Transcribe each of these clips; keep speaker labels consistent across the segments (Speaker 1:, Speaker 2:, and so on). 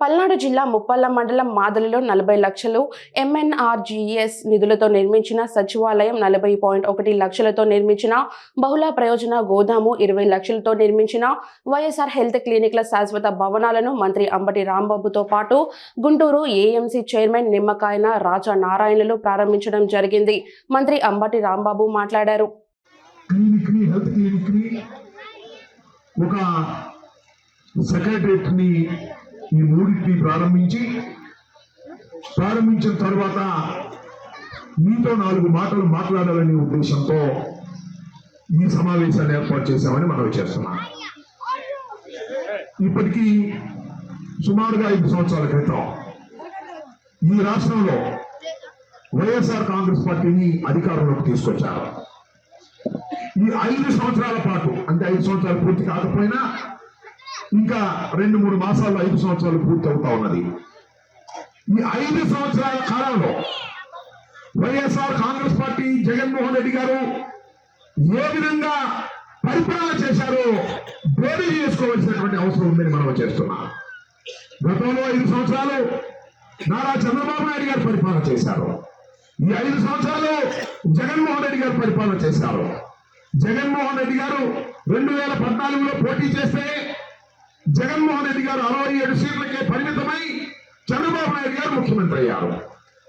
Speaker 1: పల్నాడు జిల్లా ముప్పల్ల మండలం మాదలిలో నలభై లక్షలు ఎంఎన్ఆర్జీఎస్ నిధులతో నిర్మించిన సచివాలయం నలభై పాయింట్ ఒకటి లక్షలతో నిర్మించిన బహుళ ప్రయోజన గోదాము ఇరవై లక్షలతో నిర్మించిన వైఎస్ఆర్ హెల్త్ క్లినిక్ల శాశ్వత భవనాలను మంత్రి అంబటి రాంబాబుతో పాటు గుంటూరు ఏఎంసీ చైర్మన్ నిమ్మకాయన రాజా నారాయణలు ప్రారంభించడం జరిగింది. మంత్రి అంబటి రాంబాబు మాట్లాడారు.
Speaker 2: ఒక ఈ మూడింటిని ప్రారంభించి ప్రారంభించిన తర్వాత మీతో నాలుగు మాటలు మాట్లాడాలనే ఉద్దేశంతో ఈ సమావేశాన్ని ఏర్పాటు చేశామని మనం చేస్తున్నాం. ఇప్పటికీ సుమారుగా ఐదు సంవత్సరాల క్రితం ఈ రాష్ట్రంలో వైఎస్ఆర్ కాంగ్రెస్ పార్టీని అధికారంలోకి తీసుకొచ్చారు. ఈ ఐదు సంవత్సరాల పాటు అంటే ఐదు సంవత్సరాలు పూర్తి కాకపోయినా ఇంకా రెండు మూడు మాసాల్లో ఐదు సంవత్సరాలు పూర్తి అవుతా ఉన్నది. ఈ ఐదు సంవత్సరాల కాలంలో YSR Congress party Jaganmohan Reddy garu ఏ విధంగా పరిపాలన చేశారో బేరీ చేసుకోవాల్సినటువంటి అవసరం ఉందని మనం చేస్తున్నాం. గతంలో ఐదు సంవత్సరాలు నారా చంద్రబాబు నాయుడు గారు పరిపాలన చేశారు. ఈ ఐదు సంవత్సరాలు జగన్మోహన్ రెడ్డి గారు పరిపాలన చేశారు. జగన్మోహన్ రెడ్డి గారు రెండు వేల పద్నాలుగులో పోటీ చేస్తే జగన్మోహన్ రెడ్డి గారు అరవై ఏడు సీట్లకే పరిమితమై చంద్రబాబు నాయుడు గారు ముఖ్యమంత్రి అయ్యారు.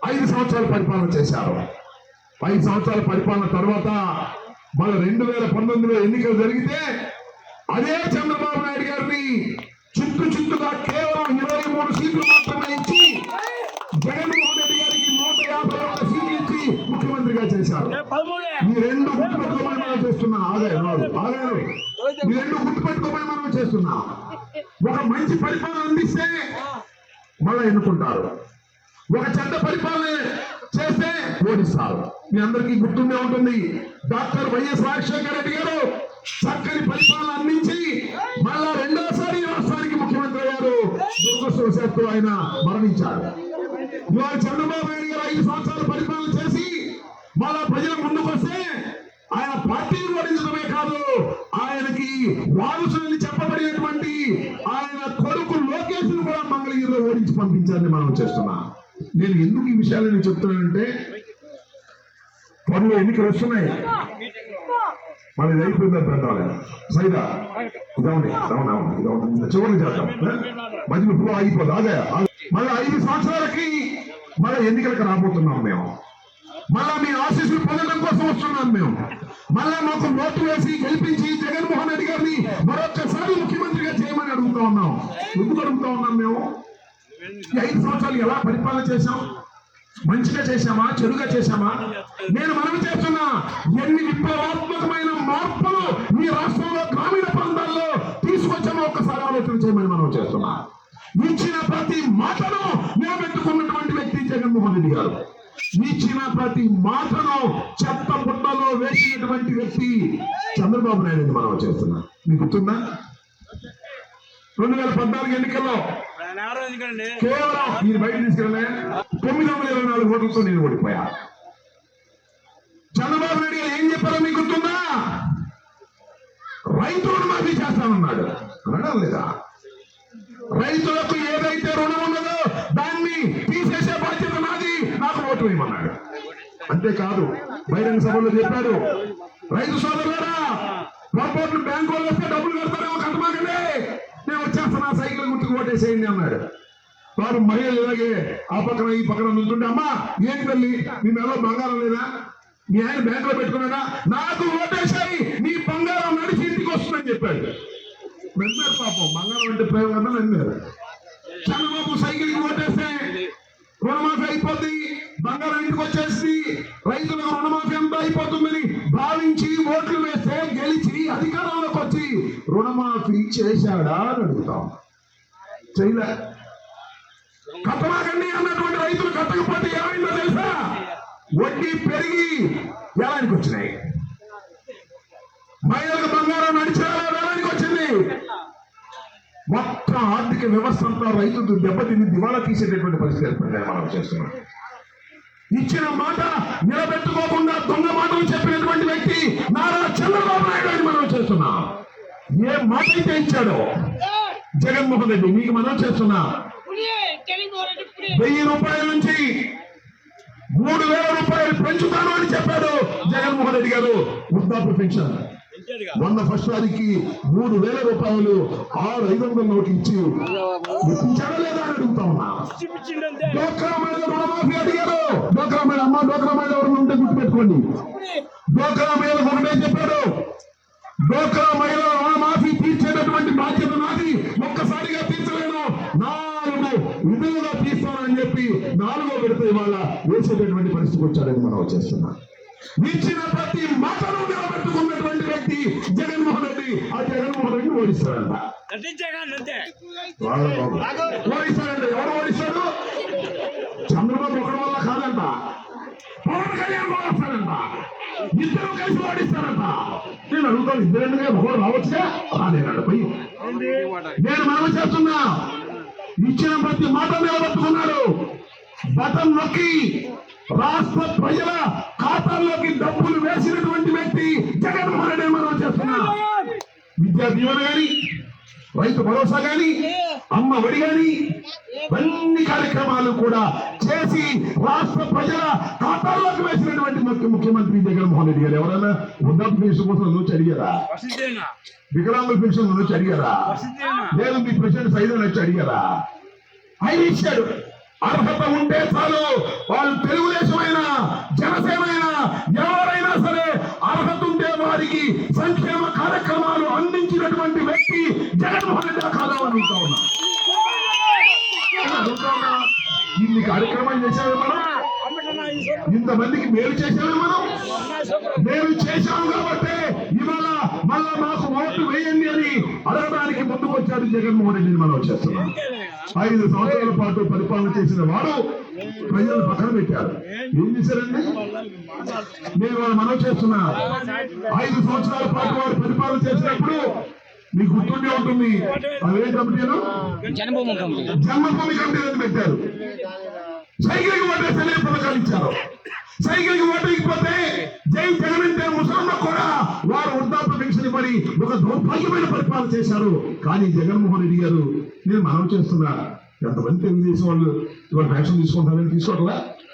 Speaker 2: ఐదు సంవత్సరాలు పరిపాలన చేశారు. ఐదు సంవత్సరాల పరిపాలన తర్వాత మన రెండు వేల పంతొమ్మిదిలో ఎన్నికలు జరిగితే అదే చంద్రబాబు నాయుడు గారిని చుట్టు చుట్టుగా కేవలం ఇరవై మూడు సీట్లు మాత్రమే ఇచ్చి జగన్మోహన్ రెడ్డి గారికి నూట యాభై ఒక్క సీట్లు ఇచ్చి ముఖ్యమంత్రిగా చేశారు. ఈ రెండు గుర్తుపెట్టుకోమని మనం చేస్తున్నాం. ఆదాయం ఆదాయం. ఈ రెండు గుర్తుపెట్టుకోమని మనం చేస్తున్నాం. ఒక మంచి పరిపాలన అందిస్తే మళ్ళీ ఎన్నుకుంటారు? ఒక చెడ్డ పరిపాలన చేస్తే ఓడిస్తారు. మీ అందరికీ గుర్తుండే ఉంటుంది డాక్టర్ వైఎస్ రాజశేఖర రెడ్డి గారు చక్కని పరిపాలన అందించి మళ్ళా రెండోసారి రాష్ట్రానికి ముఖ్యమంత్రి గారు దురదృష్టవశాత్తు ఆయన మరణించారు. ఇవాళ చంద్రబాబు నాయుడు గారు ఐదు సంవత్సరాలు పరిపాలన చేసి మళ్ళా ప్రజల ముందుకు ఓడించి మనం చేస్తున్నాం. నేను ఎందుకు ఈ విషయాలను చెప్తున్నానంటే పనులు ఎన్నికలు వస్తున్నాయి. మరి ఇది అయిపోయిందా పెట్టాలి సైదా ఇదవండి అవును అవును చివరికి చేద్దాం మధ్య ఇప్పుడు ఆగిపోదు అదే. మళ్ళీ ఐదు సంవత్సరాలకి మళ్ళీ ఎన్నికలకు రాబోతున్నాం మేము. మళ్ళా మీ ఆశీస్సులు పొందడం కోసం వస్తున్నాం మేము. మళ్ళా మాకు ఓటు వేసి గెలిపించి జగన్మోహన్ రెడ్డి గారిని మరొకసారి ముఖ్యమంత్రిగా చేయమని అడుగుతా ఉన్నాం. ఎందుకు అడుగుతా ఉన్నాం మేము? ఐదు సంవత్సరాలు ఎలా పరిపాలన చేశాం మంచిగా చేశామా? చెడుగా చేశామా? నేను మనవి చేస్తున్నా ఎన్ని విప్లవాత్మకమైన మార్పులు మీ రాష్ట్రంలో గ్రామీణ ప్రాంతాల్లో తీసుకొచ్చామో ఒక్కసారి ఆలోచన చేయమని మనం చేస్తున్నా. ఇచ్చిన ప్రతి మాటను నిలబెట్టుకున్నటువంటి వ్యక్తి జగన్మోహన్ రెడ్డి గారు. ఇచ్చిన ప్రతి మాటను చెత్త బుట్టలో వేసినటువంటి వ్యక్తి చంద్రబాబు నాయుడు మనం చేస్తున్నా. మీకు గుర్తుందా? రెండు వేల పద్నాలుగు ఎన్నికల్లో కేవలం మీరు బయట తీసుకెళ్ళలే. తొమ్మిది వందల ఇరవై నాలుగు ఓట్లతో నేను ఓడిపోయా. చంద్రబాబు నాయుడు గారు ఏం చెప్పారో మీకు గుర్తుందా? రైతు రుణమాఫీ చేస్తానన్నాడు. అనడం లేదా? రైతులకు ఏదైతే రుణం ఉన్నదో దాన్ని తీసేసే బాధ్యత నాది. నాకు ఓటు వేయమన్నాడు. అంతేకాదు బహిరంగ సభలో చెప్పాడు రైతు సోదరులారా పొరపాట్లు బ్యాంకు వాళ్ళు వస్తే డబ్బులు కడతారేమో కట్టమాకండి నేను నా సైకిల్ గుర్తుకు ఓటేసేయండి అన్నాడు. వారు మహిళలు ఇలాగే ఆ పక్కన ఈ పక్కన నుంచుంటే అమ్మా ఏంటి తల్లి? మీ మెడలో బంగారం లేదా? మీ ఆయన బ్యాంకులో పెట్టుకున్నాడా? నాకు ఓటేసాయి నీ బంగారం నడిచి ఇంటికి వస్తుందని చెప్పాడు. నమ్మారు పాపం బంగారం అంటే ప్రేమ కదా నమ్మారు. చంద్రబాబు సైకిల్కి ఓటేస్తే రుణమాఫీ అయిపోద్ది బంగారం ఇంటికి వచ్చేసి రైతులకు రుణమాఫీ అంతా అయిపోతుందని భావించి ఓట్లు వేస్తే గెలిచి అధికారంలోకి వచ్చి రుణమాఫీ చేశాడా అని అడుగుతాం చేయలే. కట్టమాకండి అన్నటువంటి రైతులు కట్టకపోతే ఏమైందో తెలుసా? వడ్డీ పెరిగి ఎలానికి వచ్చినాయి. మహిళలకు బంగారం నడిచేలా వేలానికి వచ్చింది. మొత్తం ఆర్థిక వ్యవస్థ అంతా రైతులు దెబ్బతిని దివాళా తీసేటటువంటి పరిస్థితి ఏర్పడింది మనం చేస్తున్నాం. ఇచ్చిన మాట నిలబెట్టుకోకుండా దొంగ మాటలు చెప్పినటువంటి వ్యక్తి నారా చంద్రబాబు నాయుడు అని మనం చేస్తున్నాం. ఏ మాట అయితే ఇచ్చాడో? జగన్మోహన్ రెడ్డి మీకు మనం చేస్తున్నా. వెయ్యి రూపాయల నుంచి మూడు వేల రూపాయలు పెంచుతాను అని చెప్పాడు జగన్మోహన్ రెడ్డి గారు. వృద్ధాప్య పెన్షన్ మొన్న ఫస్ట్ తారీఖుకి మూడు వేల రూపాయలు ఆరు ఐదు వందల నోట్లు ఇచ్చి. లేదా అని అడుగుతా ఉన్నా. డోక్రా మహిళ రుణమాఫీ అడిగారు. డోక్రా మహిళ అమ్మ డోక్రా మహిళ ఎవరు ఉంటే గుర్తుపెట్టుకోండి. డోక్రా ఒకటే చెప్పాడు. డోక్రా మహిళ రుణమాఫీ తీర్చేటటువంటి బాధ్యత నాది. ఒక్కసారిగా తీర్చలేను. నాలుగు విధులుగా తీస్తానని చెప్పి నాలుగో విడత ఇవాళ వేసేటటువంటి పరిస్థితికి వచ్చాడని మనం వచ్చేస్తున్నాం ఇచ్చిన ప్రతి మాటను నిలబెట్టుకున్నటువంటి వ్యక్తి జగన్మోహన్ రెడ్డి. ఆ జగన్మోహన్ రెడ్డి ఓడిస్తాడంట ఎవరు ఓడిస్తాడు? చంద్రబాబు ఒకరి వల్ల కాదంట. పవన్ కళ్యాణ్ కూడా వస్తాడంట. ఇద్దరు కలిసి ఓడిస్తారంట. నేను అడుగుతాను ఇద్దరు ఒకరు రావచ్చుగా? రాలేదంట పోయి. నేను మనం చేస్తున్నా. ఇచ్చిన ప్రతి మాట నిలబెట్టుకున్నాడు. బటన్ నొక్కి రాష్ట్ర ప్రజల ఖాతాల్లోకి డబ్బులు వేసినటువంటి వ్యక్తి జగన్మోహన్ రెడ్డి మనం చేస్తున్నా. విద్యా దీవెన కానీ రైతు భరోసా కానీ అమ్మ ఒడి గాని అన్ని కార్యక్రమాలు కూడా చేసి రాష్ట్ర ప్రజల ఖాతాల్లోకి వేసినటువంటి ముఖ్య- ముఖ్యమంత్రి జగన్మోహన్ రెడ్డి గారు ఎవరైనా వృద్ధాప్య పెన్షన్ కోసం నుంచి అడిగారా? వికలాంగుల పెన్షన్ నుంచి అడిగారా? లేదు మీ ప్రెసిడెంట్ సైతం వచ్చి అడిగారా? ఆయన ఇచ్చాడు. అర్హత ఉంటే చాలు. వాళ్ళు తెలుగుదేశం అయినా జనసేన అయినా ఎవరైనా సరే అర్హత ఉంటే వారికి సంక్షేమ కార్యక్రమాలు అందించినటువంటి వ్యక్తి జగన్మోహన్ రెడ్డి కాదా అని అడుగుతా ఉన్నా అడుగుతా ఉన్నా. ఇన్ని కార్యక్రమాలు చేశామే మనం. ఇంతమందికి మేలు చేశామే మనం. మేలు చేశాము కాబట్టి ఇవాళ మళ్ళా మాకు ఓటు వేయండి అని అడగడానికి ముందుకు వచ్చాడు జగన్మోహన్ రెడ్డిని మనం చేస్తున్నాం. ఐదు సంవత్సరాల పాటు పరిపాలన చేసిన వాడు ప్రజలు పక్కన పెట్టారు. ఏం చేశారండి? నేను వాళ్ళు మనం చేస్తున్నా. ఐదు సంవత్సరాల పాటు వారు పరిపాలన చేసినప్పుడు మీకు గుర్తుండే ఉంటుంది. అదే కమిటీలు
Speaker 3: జన్మభూమి కమిటీ.
Speaker 2: జన్మభూమి కమిటీలను పెట్టారు సైకిల్కి ఓటేస్తేనే పథకాలు ఇచ్చారు. సైకిల్కి పోతే జై జగన్ అంటే ముసలమ్మ కూడా వారు వృద్ధాప్య పెన్షన్ ఇవ్వని ఒక దౌర్భాగ్యమైన పరిపాలన చేశారు. కానీ జగన్మోహన్ రెడ్డి గారు నేను మనం చేస్తున్నా ఎంతమంది తెలుగుదేశం వాళ్ళు ఇవాళ పెన్షన్ తీసుకుంటారని తీసుకోవట్లా?